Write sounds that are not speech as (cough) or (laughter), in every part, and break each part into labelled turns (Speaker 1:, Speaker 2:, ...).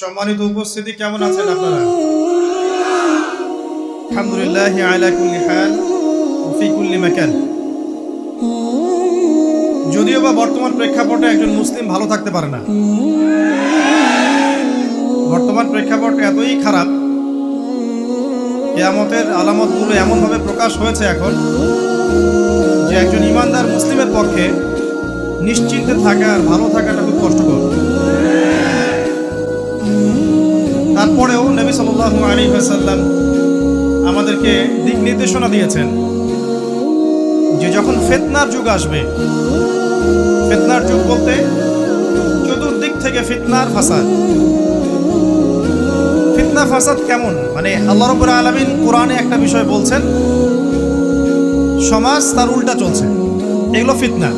Speaker 1: সম্মানিত উপস্থিতি কেমন আছেন আপনারা? আলহামদুলিল্লাহ আলা কুল্লি হাল, ফি কুল্লি মাকান। যদিও বা বর্তমান প্রেক্ষাপটে একজন মুসলিম ভালো থাকতে পারে না। বর্তমান প্রেক্ষাপট এতই খারাপ, কেয়ামতের আলামতগুলো এমনভাবে প্রকাশ হয়েছে এখন, যে একজন ইমানদার মুসলিমের পক্ষে নিশ্চিন্তে থাকা আর ভালো থাকাটা খুব কষ্টকর। তারপরেও নবী সাল্লাহ আলী সাল্লাম আমাদেরকে দিক নির্দেশনা দিয়েছেন যে যখন ফেতনার যুগ আসবে, ফেতনার যুগ বলতে চতুর্দিক থেকে ফিতনার ফাসাদ। ফিতনা ফাসাদ কেমন? মানে আল্লাহ রবুর আলমিন কোরআনে একটা বিষয় বলছেন, সমাজ তার উল্টা চলছে। এগুলো ফিতনা।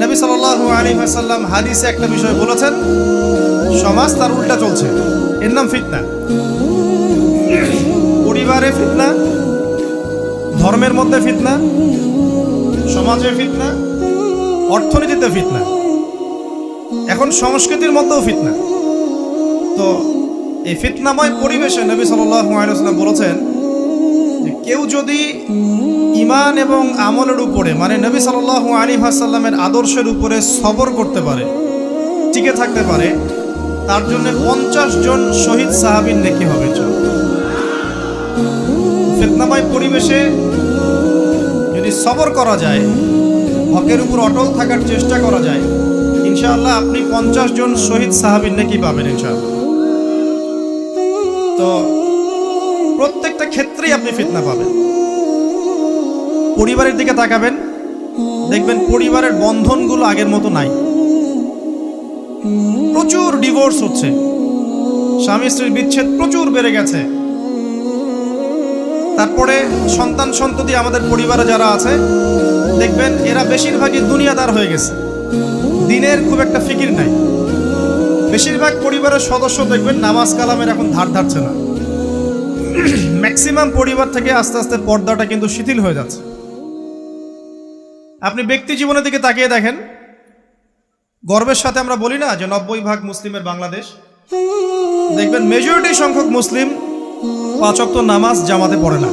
Speaker 1: নবী সাল্লাহ আলী সাল্লাম হাদিসে একটা বিষয় বলেছেন, সমাজ তার উল্টা চলছে। এর নাম ফিতনা। পরিবারে ফিতনা, ধর্মের মধ্যে ফিতনা, সমাজে ফিতনা, অর্থনীতিতে ফিতনা। এখন সংস্কৃতির মধ্যেও ফিতনা। তো এই ফিতনাময় পরিবেশে নবী সাল্লাম বলেছেন যে কেউ যদি ইমান এবং আমলের উপরে মানে নবী সাল্লাহ আলী হাসাল্লামের আদর্শের উপরে সবর করতে পারে, টিকে থাকতে পারে, তার জন্য পঞ্চাশ জন শহীদ সাহাবিন নেকি হবে ফেতনাময় পরিবেশে যদি সবর করা যায়, হকের উপর অটল থাকার চেষ্টা করা যায়, ইনশাআল্লাহ আপনি পঞ্চাশ জন শহীদ সাহাবিন নাকি পাবেন, ইনশাআল্লাহ। তো প্রত্যেকটা ক্ষেত্রেই আপনি ফিতনা পাবেন। পরিবারের দিকে তাকাবেন, দেখবেন পরিবারের বন্ধনগুলো আগের মতো নাই। প্রচুর ডিভোর্স হচ্ছে। স্বামী স্ত্রীর বিচ্ছেদ প্রচুর বেড়ে গেছে। তারপরে সন্তান সন্ততি আমাদের পরিবারে যারা আছে, দেখবেন এরা বেশিরভাগই দুনিয়াদার হয়ে গেছে। দিনের খুব একটা ফিকির নাই। বেশিরভাগ পরিবারের সদস্য দেখবেন নামাজ কালামের এখন ধার ধারছে না। (clears throat) ম্যাক্সিমাম পরিবার থেকে আস্তে আস্তে পর্দাটা কিন্তু শিথিল হয়ে যাচ্ছে। আপনি ব্যক্তি জীবনের দিকে তাকিয়ে দেখেন। গর্বের সাথে আমরা বলি না যে নব্বই ভাগ মুসলিমের বাংলাদেশ। দেখবেন মেজরিটি সংখ্যক মুসলিম পাঁচক্ত নামাজ জামাতে পড়ে না।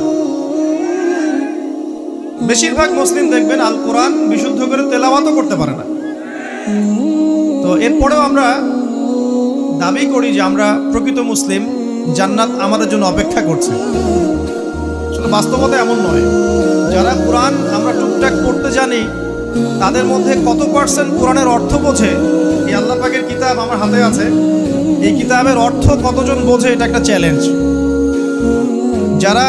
Speaker 1: বেশিরভাগ মুসলিম দেখবেন আল কোরআন বিশুদ্ধ করে তেলাওয়াতও করতে পারে না। তো এরপরেও আমরা দাবি করি যে আমরা প্রকৃত মুসলিম। জান্নাত আমাদের জন্য অপেক্ষা করছে। বাস্তবতা এমন নয়, যারা কোরআন আমরা টুকটাক পড়তে জানি, তাদের মধ্যে কত পার্সেন্ট কোরআনের অর্থ বোঝে? এই আল্লাহ পাকের কিতাব আমার হাতে আছে। এই কিতাবের অর্থ কতজন বোঝে, এটা একটা চ্যালেঞ্জ যারা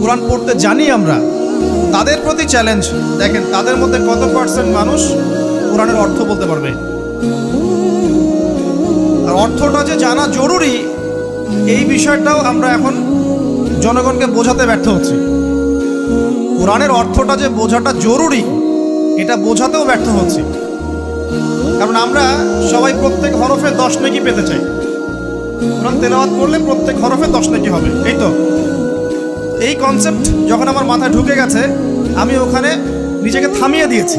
Speaker 1: কোরআন পড়তে জানি আমরা, তাদের প্রতি চ্যালেঞ্জ দেখেন, তাদের মধ্যে কত পার্সেন্ট মানুষ কোরআনের অর্থ বলতে পারবে? আর অর্থটা যে জানা জরুরি এই বিষয়টাও আমরা এখন জনগণকে বোঝাতে ব্যর্থ হচ্ছি। কোরআনের অর্থটা যে বোঝাটা জরুরি, এটা বোঝাতেও ব্যর্থ হচ্ছি। কারণ আমরা সবাই প্রত্যেক হরফে দশ নাকি পেতে চাই। কোরআন তেলাওয়াত করলে প্রত্যেক হরফে দশ নাকি হবে, এই তো। এই কনসেপ্ট যখন আমার মাথায় ঢুকে গেছে, আমি ওখানে নিজেকে থামিয়ে দিয়েছি।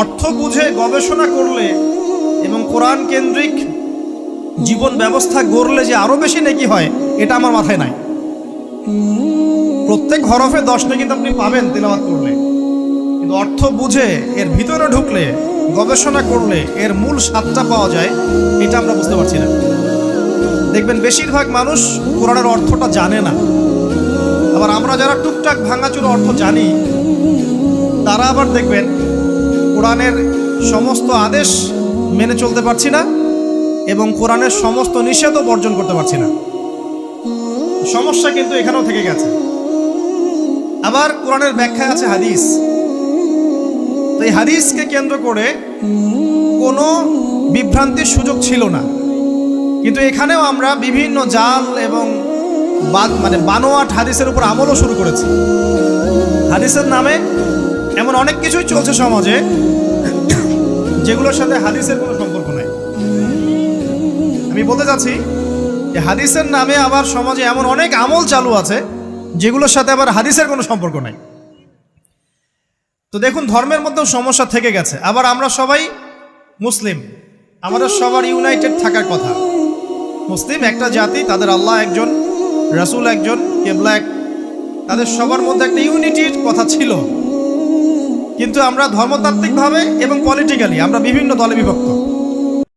Speaker 1: অর্থ বুঝে গবেষণা করলে এবং কোরআন কেন্দ্রিক জীবন ব্যবস্থা গড়লে যে আরও বেশি নেকি হয়, এটা আমার মাথায় নাই। প্রত্যেক হরফে দশ নেকি তো আপনি পাবেন তেলাওয়াত করলে। কিন্তু অর্থ বুঝে, এর ভিতরে ঢুকলে, গবেষণা করলে, এর মূল স্বাদটা পাওয়া যায়, এটা আমরা বুঝতে পারছি না। দেখবেন বেশিরভাগ মানুষ কোরআনের অর্থটা জানে না। আবার আমরা যারা টুকটাক ভাঙাচুর অর্থ জানি, তারা আবার দেখবেন কোরআনের সমস্ত আদেশ মেনে চলতে পারছি না। এবং কোরআনের সমস্ত নিষেধও বর্জন করতে পারছি না। সমস্যা কিন্তু এখানেও থেকে গেছে। আবার কোরআনের ব্যাখ্যায় আছে হাদিস। তো এই হাদিসকে কেন্দ্র করে কোনো বিভ্রান্তির সুযোগ ছিল না। কিন্তু এখানেও আমরা বিভিন্ন জাল এবং মানে বানোয়াট হাদিসের উপর আমলও শুরু করেছি। হাদিসের নামে এমন অনেক কিছুই চলছে সমাজে, যেগুলোর সাথে হাদিসের কোনো আমি বলতে চাচ্ছি যে হাদিসের নামে আবার সমাজে এমন অনেক আমল চালু আছে, যেগুলোর সাথে আবার হাদিসের কোনো সম্পর্ক নাই। তো দেখুন, ধর্মের মধ্যেও সমস্যা থেকে গেছে। আবার আমরা সবাই মুসলিম। আমাদের সবার ইউনাইটেড থাকার কথা। মুসলিম একটা জাতি, তাদের আল্লাহ একজন, রাসূল একজন, কেবলা এক তাদের সবার মধ্যে একটা ইউনিটির কথা ছিল। কিন্তু আমরা ধর্মতাত্ত্বিকভাবে এবং পলিটিক্যালি আমরা বিভিন্ন দলে বিভক্ত।